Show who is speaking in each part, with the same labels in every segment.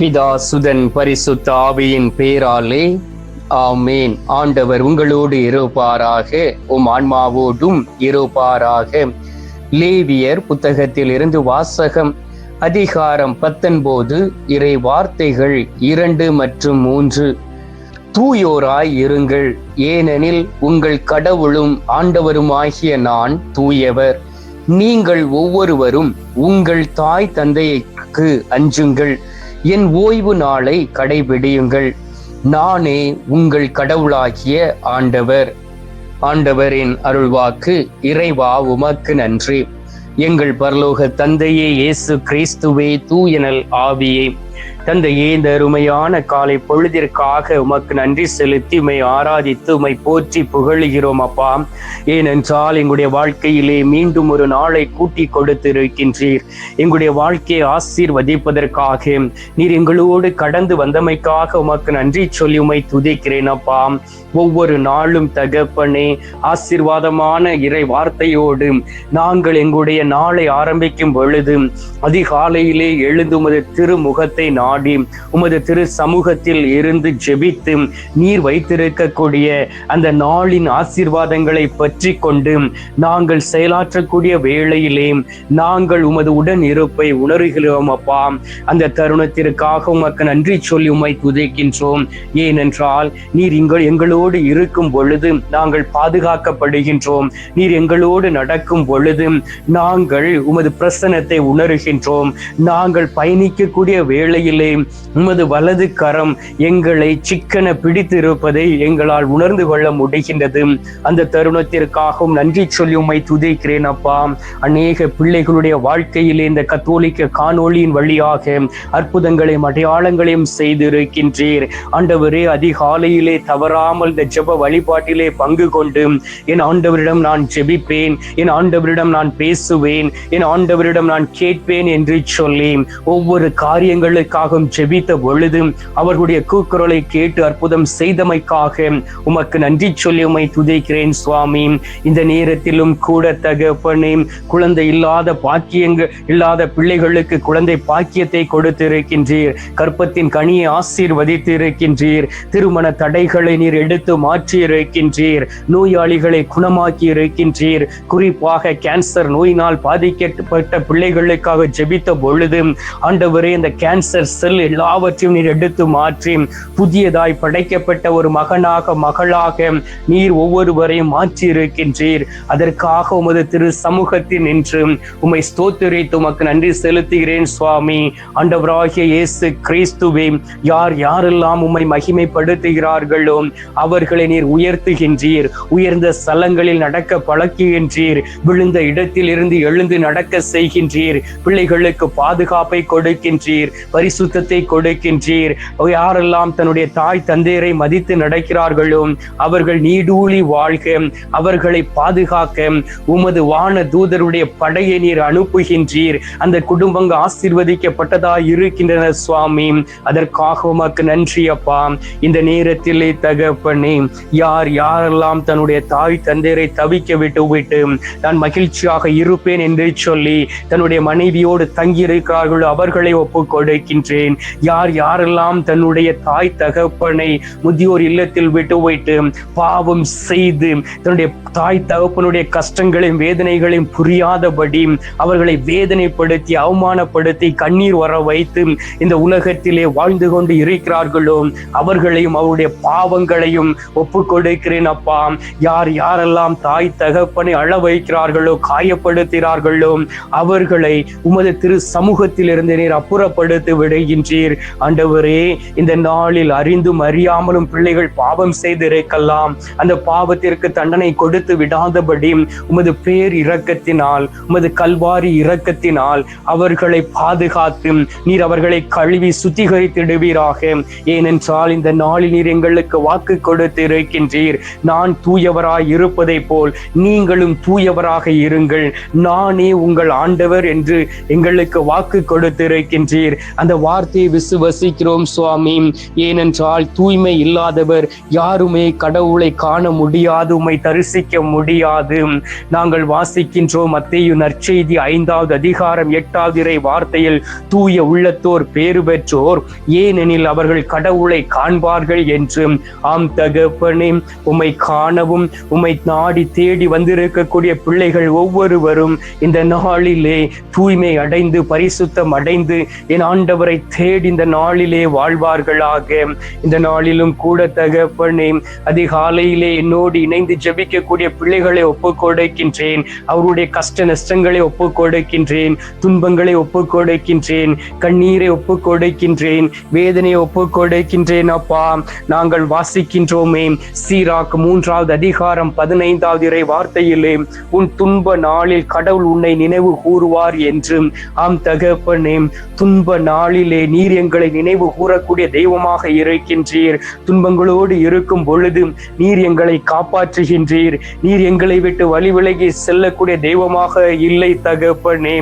Speaker 1: பிதா சுதன் பரிசுத்த ஆவியின் பேராலே ஆமேன். ஆண்டவர் உங்களோடு இருப்பாராக உம் ஆன்மாவோடும் இருப்பாராக. லேவியர் புத்தகத்தில் இருந்து வாசகம் அதிகாரம் பத்தொன்பது இறை வார்த்தைகள் இரண்டு மற்றும் மூன்று. தூயோராய் இருங்கள் ஏனெனில் உங்கள் கடவுளும் ஆண்டவருமாகிய நான் தூயவர். நீங்கள் ஒவ்வொருவரும் உங்கள் தாய் தந்தைக்கு அஞ்சுங்கள். என் ஓய்வு நாளை கடைபிடியுங்கள். நானே உங்கள் கடவுளாகிய ஆண்டவர். ஆண்டவரின் அருள்வாக்கு இறைவா உமக்கு நன்றி. எங்கள் பரலோக தந்தையே இயேசு கிறிஸ்துவே தூயனல் ஆவியே. தந்தையே இந்த அருமையான காலை பொழுதிற்காக உமக்கு நன்றி செலுத்தி உமை ஆராதித்து உமை போற்றி புகழுகிறோம் அப்பா. ஏனென்றால் எங்களுடைய வாழ்க்கையிலே மீண்டும் ஒரு நாளை கூட்டி கொடுத்திருக்கின்றீர். எங்களுடைய வாழ்க்கையை ஆசீர்வதிப்பதற்காக நீர் எங்களோடு கடந்து வந்தமைக்காக உமக்கு நன்றி சொல்லி உமை துதிக்கிறேன் அப்பா. ஒவ்வொரு நாளும் தகப்பனே ஆசீர்வாதமான இறை வார்த்தையோடு நாங்கள் எங்களுடைய நாளை ஆரம்பிக்கும் பொழுது அதிகாலையிலே எழுந்துமது திருமுகத்தை நாடி உமது திரு சமூகத்தில் இருந்து ஜெபித்து நீர் வைத்திருக்கக்கூடிய அந்த நாளின் ஆசீர்வாதங்களை பற்றி கொண்டு நாங்கள் செயலாற்றக்கூடிய வேளையிலே நாங்கள் உமது உடன் இருப்பை உணர்கிறோம் அப்பா. அந்த தருணத்திற்காக உமக்கு நன்றி சொல்லி உமை துதைக்கின்றோம். ஏனென்றால் நீர் எங்கள் எங்களோடு இருக்கும் பொழுது நாங்கள் பாதுகாக்கப்படுகின்றோம். நீர் எங்களோடு நடக்கும் பொழுது நாங்கள் உமது பிரசனத்தை உணர்கின்றோம். நாங்கள் பயணிக்கக்கூடிய வேலை வேளையிலே உமது வலது கரம் எங்களை சிக்கன பிடித்திருப்பதை எங்களால் உணர்ந்து கொள்ள முடிகின்றது. அந்த தருணத்திற்காகவும் நன்றி சொல்லி உம்மை துதிக்கிறேன் அப்பா. அநேக பிள்ளைகளுடைய வாழ்க்கையிலே இந்த கத்தோலிக்க காணொளியின் வழியாக அற்புதங்களையும் அடையாளங்களையும் செய்திருக்கின்றீர். ஆண்டவரே அதிகாலையிலே தவறாமல் இந்த ஜெப வழிபாட்டிலே பங்கு கொண்டு என் ஆண்டவரிடம் நான் ஜெபிப்பேன் என் ஆண்டவரிடம் நான் பேசுவேன் என் ஆண்டவரிடம் நான் கேட்பேன் என்று சொல்லி ஒவ்வொரு காரியங்களும் காரியங்களுக்காகவும் ஜெபித்த பொழுது அவர்களுடைய கூக்குரலை கேட்டு அற்புதம் செய்தமைக்காக உமக்கு நன்றி சொல்லி உமை துதிக்கிறேன் சுவாமி. இந்த நேரத்திலும் கூட தகப்பனே குழந்தை இல்லாத பாக்கியங்கள் இல்லாத பிள்ளைகளுக்கு குழந்தை பாக்கியத்தை கொடுத்திருக்கின்றீர். கற்பத்தின் கனியை ஆசீர்வதித்து இருக்கின்றீர் திருமண தடைகளை நீர் எடுத்து மாற்றி இருக்கின்றீர் நோயாளிகளை குணமாக்கி இருக்கின்றீர் குறிப்பாக கேன்சர் நோயினால் பாதிக்கப்பட்ட பிள்ளைகளுக்காக ஜெபித்த பொழுது ஆண்டவரே இந்த கேன்சர் கேன்சர் செல் எல்லாவற்றையும் நீர் எடுத்து மாற்றி புதியதாய் படைக்கப்பட்ட ஒரு மகனாக மகளாக நீர் ஒவ்வொருவரையும் மாற்றி இருக்கின்றீர் அதற்காக உமது திரு சமூகத்தில் நின்று உமை ஸ்தோத்திரித்து உமக்கு நன்றி செலுத்துகிறேன் சுவாமி. ஆண்டவராகிய இயேசு கிறிஸ்துவே யார் யாரெல்லாம் உம்மை மகிமைப்படுத்துகிறார்களோ அவர்களை நீர் உயர்த்துகின்றீர். உயர்ந்த ஸ்தலங்களில் நடக்க பழக்குகின்றீர். விழுந்த இடத்தில் இருந்து எழுந்து நடக்க செய்கின்றீர். பிள்ளைகளுக்கு பாதுகாப்பை கொடுக்கின்றீர். பரிசுத்தத்தை கொடுக்கின்றீர். யாரெல்லாம் தன்னுடைய தாய் தந்தையரை மதித்து நடக்கிறார்களோ அவர்கள் நீடூழி வாழ்க அவர்களை பாதுகாக்க உமது வான தூதருடைய படையை நீர் அனுப்புகின்றீர். அந்த குடும்பங்க ஆசீர்வதிக்கப்பட்டதா இருக்கின்றன சுவாமி. அதற்காக உமக்கு நன்றி அப்பா. இந்த நேரத்திலே தகப்பனே யார் யாரெல்லாம் தன்னுடைய தாய் தந்தையரை தவிக்க விட்டு விட்டு நான் மகிழ்ச்சியாக இருப்பேன் என்று சொல்லி தன்னுடைய மனைவியோடு தங்கியிருக்கிறார்களோ அவர்களை ஒப்புக் கொடுக்கின்றேன் யார் யாரெல்லாம் தன்னுடைய தாய் தகப்பனை முதியோர் இல்லத்தில் விட்டு போயிட்டு பாவம் செய்து தன்னுடைய தாய் தகப்பனுடைய கஷ்டங்களையும் வேதனைகளையும் புரியாதபடி அவர்களை வேதனைப்படுத்தி அவமானப்படுத்தி கண்ணீர் வர வைத்து இந்த உலகத்திலே வாழ்ந்து கொண்டு இருக்கிறார்களோ அவர்களையும் அவருடைய பாவங்களையும் ஒப்பு கொடுக்கிறேன் அப்பா. யார் யாரெல்லாம் தாய் தகப்பனை அழ வைக்கிறார்களோ காயப்படுத்துகிறார்களோ அவர்களை உமது திரு சமூகத்திலிருந்து நீர் அப்புறப்படுத்தி விடுகின்றீர். ஆண்டவரே இந்த நாளில் அறிந்தும் அறியாமலும் பிள்ளைகள் பாவம் செய்திருக்கலாம். அந்த பாவத்திற்கு தண்டனை கொடுத்து விடாதபடி உமது பேர் இரக்கத்தினால் உமது கல்வாரி இரக்கத்தினால் அவர்களை பாதுகாத்து நீர் அவர்களை கழுவி சுத்திகரித்திடுவீராக. ஏனென்றால் இந்த நாளில் நீர் எங்களுக்கு வாக்கு கொடுத்து இருக்கின்றீர் நான் தூயவராய் இருப்பதை போல் நீங்களும் தூயவராக இருங்கள். நானே உங்கள் ஆண்டவர் என்று எங்களுக்கு வாக்கு கொடுத்திருக்கின்றீர். அந்த அந்த வார்த்தையை விசுவசிக்கிறோம் சுவாமி. ஏனென்றால் தூய்மை இல்லாதவர் யாருமே கடவுளை காண முடியாது உமை தரிசிக்க முடியாது. நாங்கள் வாசிக்கின்றோம் மத்தேயு நற்செய்தி ஐந்தாவது அதிகாரம் எட்டாவது இறை வார்த்தையில் தூய உள்ளத்தோர் பேறு பெற்றோர் ஏனெனில் அவர்கள் கடவுளை காண்பார்கள் என்று. ஆம் தகப்பனே உமை காணவும் உமை நாடி தேடி வந்திருக்கக்கூடிய பிள்ளைகள் ஒவ்வொருவரும் இந்த நாளிலே தூய்மை அடைந்து பரிசுத்தம் அடைந்து என் ஆண்டவர் தேடி இந்த நாளிலே வாழ்வார்களாக. இந்த நாளிலும் கூட தகப்பனே அதிகாலையிலே என்னோடு இணைந்து ஜபிக்கக்கூடிய பிள்ளைகளை ஒப்புக் கொடுக்கின்றேன் அவருடைய கஷ்ட நஷ்டங்களை ஒப்புக் கொடுக்கின்றேன் துன்பங்களை ஒப்புக் கொடுக்கின்றேன் கண்ணீரை ஒப்புக் கொடுக்கின்றேன் வேதனையை ஒப்புக் கொடுக்கின்றேன் அப்பா. நாங்கள் வாசிக்கின்றோமே சீராக் மூன்றாவது அதிகாரம் பதினைந்தாவது இறை வார்த்தையிலே உன் துன்ப நாளில் கடவுள் உன்னை நினைவு கூறுவார் என்று ஆம் தகப்பனே துன்ப நாள் நாளிலே நீர் எங்களை நினைவு கூறக்கூடிய தெய்வமாக இருக்கின்றீர். துன்பங்களோடு இருக்கும் பொழுது நீர் எங்களை காப்பாற்றுகின்றீர். நீர் எங்களை விட்டு வழி விலகி செல்லக்கூடிய தெய்வமாக இல்லை தகப்பனே.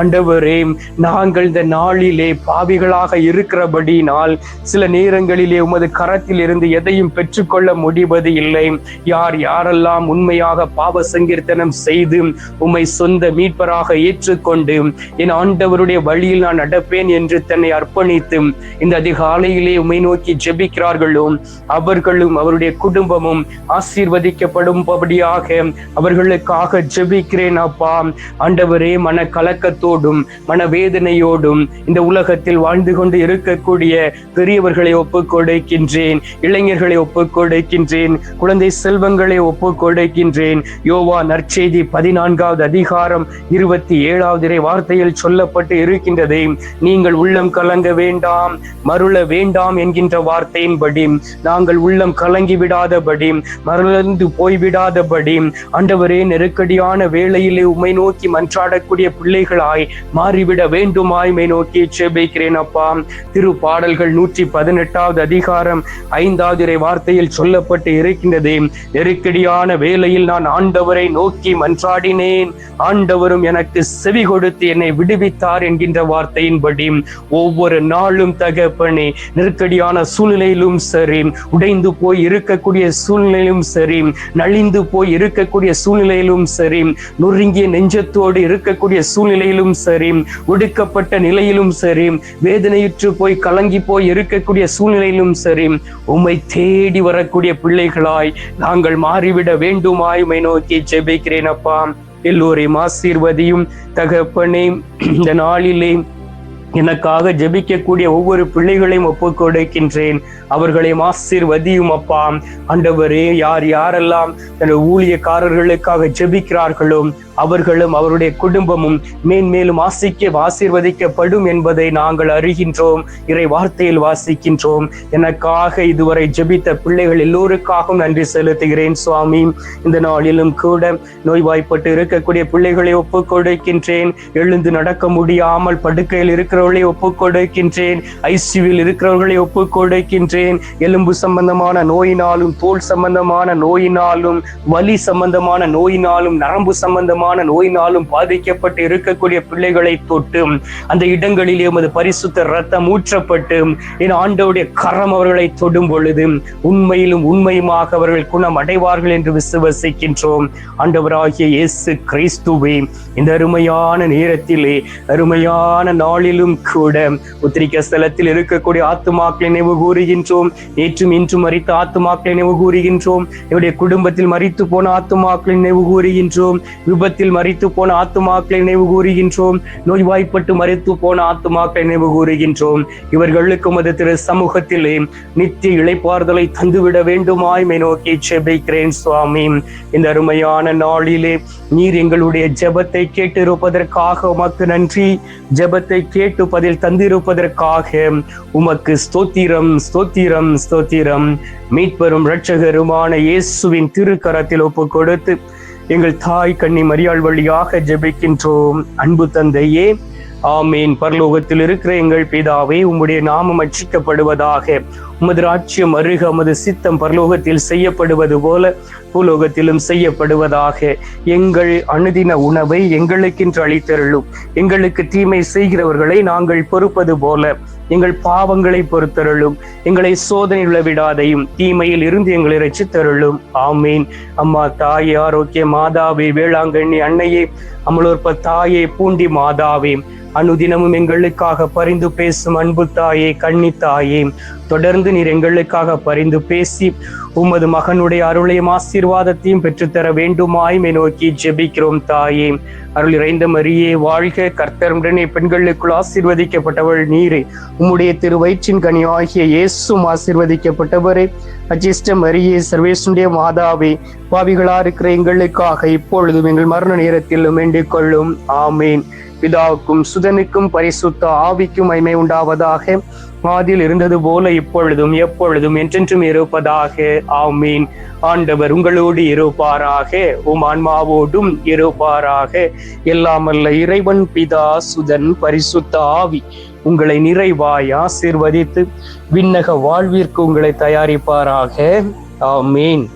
Speaker 1: ஆண்டவரே நாங்கள் இந்த நாளிலே பாவிகளாக இருக்கிறபடினால் சில நேரங்களிலே உமது கரத்தில் இருந்து எதையும் பெற்றுக்கொள்ள முடிவது இல்லை. யார் யாரெல்லாம் உண்மையாக பாவ சங்கீர்த்தனம் செய்து உம்மை சொந்த மீட்பராக ஏற்றுக்கொண்டு என் ஆண்டவருடைய வழியில் நான் நடப்பேன் என்று தன்னை அர்ப்பணித்து இந்த அதிகாலையிலே உமை நோக்கி ஜெபிக்கிறார்களோ அவர்களும் அவருடைய குடும்பமும் ஆசீர்வதிக்கப்படும்படியாக அவர்களுக்காக ஜெபிக்கிறேன் அப்பா. ஆண்டவரே மன கலக்கத்தோடும் மனவேதனையோடும் இந்த உலகத்தில் வாழ்ந்து கொண்டு இருக்கக்கூடிய பெரியவர்களை ஒப்பு கொடுக்கின்றேன் இளைஞர்களை ஒப்பு கொடுக்கின்றேன் குழந்தை செல்வங்களை ஒப்பு கொடுக்கின்றேன் யோவா நற்செய்தி பதினான்காவது அதிகாரம் இருபத்தி ஏழாவது வார்த்தையில் சொல்லப்பட்டு இருக்கின்றதே நீங்கள் உள்ள உள்ளம் கலங்க வேண்டாம் மருள வேண்டாம் என்கின்ற வார்த்தையின்படி நாங்கள் உள்ளம் கலங்கி விடாதபடி மறந்து போய்விடாதபடி ஆண்டவரே நெருக்கடியான வேளையிலே உமை நோக்கி மன்றாடக்கூடிய பிள்ளைகளாய் மாறிவிட வேண்டுமாய் மை நோக்கி செபிக்கிறேன் அப்பா. திரு பாடல்கள் நூற்றி பதினெட்டாவது அதிகாரம் ஐந்தாவது வார்த்தையில் சொல்லப்பட்டு இருக்கின்றது. நெருக்கடியான வேளையில் நான் ஆண்டவரை நோக்கி மன்றாடினேன். ஆண்டவரும் எனக்கு செவி கொடுத்து என்னை விடுவித்தார் என்கின்ற வார்த்தையின்படி ஒவ்வொரு நாளும் தகப்பனே நெருக்கடியான சூழ்நிலையிலும் சரி உடைந்து போய் இருக்கக்கூடிய சூழ்நிலையிலும் சரி நலிந்து போய் இருக்கக்கூடிய சூழ்நிலையிலும் சரி நொறுங்கிய நெஞ்சத்தோடு இருக்கக்கூடிய சூழ்நிலையிலும் சரி ஒடுக்கப்பட்ட நிலையிலும் சரி வேதனையுற்று போய் கலங்கி போய் இருக்கக்கூடிய சூழ்நிலையிலும் சரி உம்மை தேடி வரக்கூடிய பிள்ளைகளாய் நாங்கள் மாறிவிட வேண்டுமாய் உமை நோக்கி ஜெபிக்கிறேன் அப்பா. எல்லோரையும் ஆசீர்வதியும் தகப்பனே இந்த நாளிலே எனக்காக ஜெபிக்கக்கூடிய ஒவ்வொரு பிள்ளைகளையும் ஒப்பு கொடுக்கின்றேன் அவர்களையும் ஆசீர்வதியும் அப்பா. ஆண்டவரே யார் யாரெல்லாம் தன்னுடைய ஊழியக்காரர்களுக்காக ஜெபிக்கிறார்களோ அவர்களும் அவருடைய குடும்பமும் மேன்மேலும் ஆசிக்க ஆசீர்வதிக்கப்படும் என்பதை நாங்கள் அறிகின்றோம். இறை வார்த்தையில் வாசிக்கின்றோம். எனக்காக இதுவரை ஜெபித்த பிள்ளைகள் எல்லோருக்காகவும் நன்றி செலுத்துகிறேன் சுவாமி. இந்த நாளிலும் கூட நோய்வாய்ப்பட்டு இருக்கக்கூடிய பிள்ளைகளை ஒப்புக் கொடுக்கின்றேன். எழுந்து நடக்க முடியாமல் படுக்கையில் இருக்கிறவர்களை ஒப்புக் கொடுக்கின்றேன். ஐசியூவில் இருக்கிறவர்களை ஒப்புக் கொடுக்கின்றேன். எலும்பு சம்பந்தமான நோயினாலும் தோல் சம்பந்தமான நோயினாலும் வலி சம்பந்தமான நோயினாலும் நரம்பு சம்பந்தமான நோயினாலும் பாதிக்கப்பட்டு இருக்கக்கூடிய பிள்ளைகளை தொட்டு அந்த இடங்களில் எமது பரிசுத்த ரத்தம் ஊற்றப்பட்டு என் ஆண்டவுடைய கரம் அவர்களை தொடும் பொழுது உண்மையிலும் உண்மையுமாக அவர்கள் குணம் அடைவார்கள் என்று விசுவசிக்கின்றோம். ஆண்டவராகிய இயேசு கிறிஸ்துவே இந்த அருமையான நேரத்திலே அருமையான நாளிலும் கூட உத்திரிக்க ஸ்தலத்தில் இருக்கக்கூடிய ஆத்துமாக்களை நினைவு கூறுகின்றோம். நேற்றும் இன்றும் மறித்த ஆத்துமாக்களை நினைவு கூறுகின்றோம். என்னுடைய குடும்பத்தில் மறித்து போன ஆத்துமாக்களை நினைவு கூறுகின்றோம். விபத்து மரணத்தில் மறித்து போன ஆத்துமாக்களை நினைவு கூறுகின்றோம். நோய்வாய்ப்பட்டு மறித்து போன ஆத்துமாக்களை நினைவு கூறுகின்றோம். இவர்களுக்கு மது திரு சமூகத்திலே நித்திய இழைப்பார்தலை தந்துவிட வேண்டுமாய் மை நோக்கி செபிக்கிறேன் சுவாமி. இந்த அருமையான நாளிலே நீர் எங்களுடைய ஜெபத்தை கேட்டிருப்பதற்காக உமக்கு நன்றி. ஜெபத்தை கேட்டு பதில் தந்திருப்பதற்காக உமக்கு ஸ்தோத்திரம் ஸ்தோத்திரம் ஸ்தோத்திரம். மீட்பெரும் இரட்சகருமான இயேசுவின் திருக்கரத்தில் ஒப்பு கொடுத்து எங்கள் தாய் கண்ணி மரியாள் வழியாக ஜெபிக்கின்றோம். அன்பு தந்தையே ஆமீன். பரலோகத்தில் இருக்கிற எங்கள் பிதாவே உம்முடைய நாமம் அச்சிக்கப்படுவதாக. உமது ராட்சியம் அருக உமது சித்தம் பரலோகத்தில் செய்யப்படுவது போல பூலோகத்திலும் செய்யப்படுவதாக. எங்கள் அனுதின உணவை எங்களுக்கென்று அளித்தருளும். எங்களுக்கு தீமை செய்கிறவர்களை நாங்கள் பொறுப்பது போல எங்கள் பாவங்களை பொறுத்தருளும். எங்களை சோதனை விடாதையும் தீமையில் இருந்து எங்களை ரசித்தருளும் ஆமீன். அம்மா தாயே ஆரோக்கிய மாதாவே வேளாங்கண்ணி அன்னையே அமலோற்ப தாயே பூண்டி மாதாவே அனுதினமும் எங்களுக்காக பரிந்து பேசும் அன்பு தாயே கன்னி தாயே தொடர்ந்து நீர் எங்களுக்காக பரிந்து பேசி உமது மகனுடைய அருளையும் ஆசீர்வாதத்தையும் பெற்றுத்தர வேண்டுமாயுமே நோக்கி ஜெபிக்கிறோம் தாயே. அருள் இறைந்த மரியே வாழ்க கர்த்தருடனே பெண்களுக்குள் ஆசீர்வதிக்கப்பட்டவள் நீரே. உம்முடைய திரு வயிற்றின் கனி ஆகிய இயேசும் ஆசீர்வதிக்கப்பட்டவரே. அஜிஷ்ட மரியே சர்வேசுடைய மாதாவே பாவிகளா இருக்கிற எங்களுக்காக இப்பொழுதும் எங்கள் மரண நேரத்திலும் வேண்டிக் கொள்ளும். ஆமேன். பிதாவுக்கும் சுதனுக்கும் பரிசுத்த ஆவிக்கும் மைமை உண்டாவதாக ஆதியில் இருந்தது போல இப்பொழுதும் எப்பொழுதும் என்றென்றும் இருப்பதாக. ஆமீன். ஆண்டவர் உங்களோடு இருப்பாராக. உம் ஆன்மாவோடும் இருப்பாராக. எல்லாமல்ல இறைவன் பிதா சுதன் பரிசுத்த ஆவி. உங்களை நிறைவாய் ஆசீர்வதித்து விண்ணக வாழ்விற்கு உங்களை தயாரிப்பாராக. ஆமீன்.